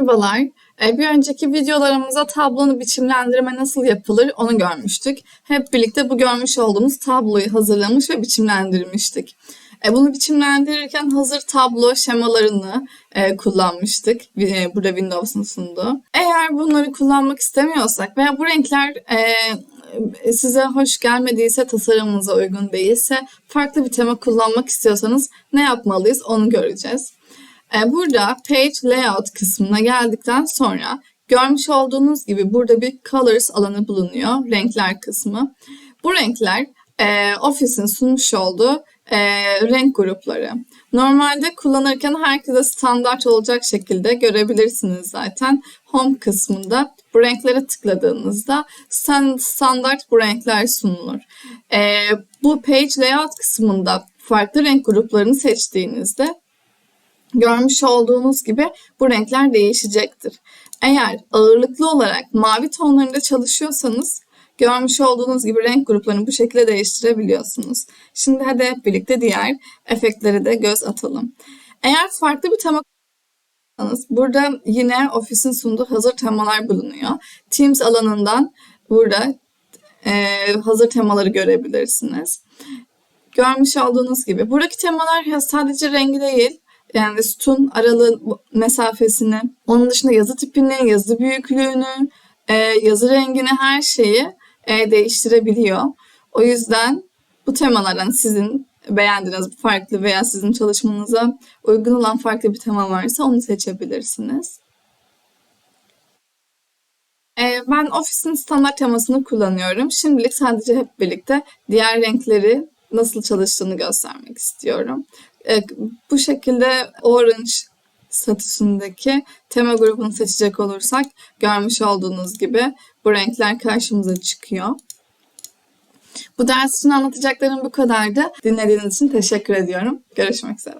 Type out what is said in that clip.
Merhabalar. Ee, Bir önceki videolarımızda tablonu biçimlendirme nasıl yapılır onu görmüştük. Hep birlikte bu görmüş olduğumuz tabloyu hazırlamış ve biçimlendirmiştik. E, Bunu biçimlendirirken hazır tablo şemalarını e, kullanmıştık. E, Burada Windows'un sunduğu. Eğer bunları kullanmak istemiyorsak veya bu renkler e, size hoş gelmediyse, tasarımınıza uygun değilse, farklı bir tema kullanmak istiyorsanız ne yapmalıyız onu göreceğiz. E, Burada Page Layout kısmına geldikten sonra görmüş olduğunuz gibi burada bir Colors alanı bulunuyor. Renkler kısmı. Bu renkler e, ofisin sunmuş olduğu e, renk grupları. Normalde kullanırken herkese standart olacak şekilde görebilirsiniz zaten. Home kısmında bu renklere tıkladığınızda stand- standart bu renkler sunulur. E, bu Page Layout kısmında farklı renk gruplarını seçtiğinizde görmüş olduğunuz gibi bu renkler değişecektir. Eğer ağırlıklı olarak mavi tonlarında çalışıyorsanız görmüş olduğunuz gibi renk gruplarını bu şekilde değiştirebiliyorsunuz. Şimdi hadi hep birlikte diğer efektlere de göz atalım. Eğer farklı bir tema burada yine ofisin sunduğu hazır temalar bulunuyor. Teams alanından burada e, hazır temaları görebilirsiniz. Görmüş olduğunuz gibi buradaki temalar sadece rengi değil yani sütun aralığı mesafesini, onun dışında yazı tipini, yazı büyüklüğünü, e, yazı rengini her şeyi e, değiştirebiliyor. O yüzden bu temalardan sizin beğendiğiniz farklı veya sizin çalışmanıza uygun olan farklı bir tema varsa onu seçebilirsiniz. E, Ben ofisin standart temasını kullanıyorum. Şimdilik sadece hep birlikte diğer renkleri nasıl çalıştığını göstermek istiyorum. E, Bu şekilde orange statüsündeki tema grubunu seçecek olursak görmüş olduğunuz gibi bu renkler karşımıza çıkıyor. Bu ders için anlatacaklarım bu kadardı. Dinlediğiniz için teşekkür ediyorum. Görüşmek üzere.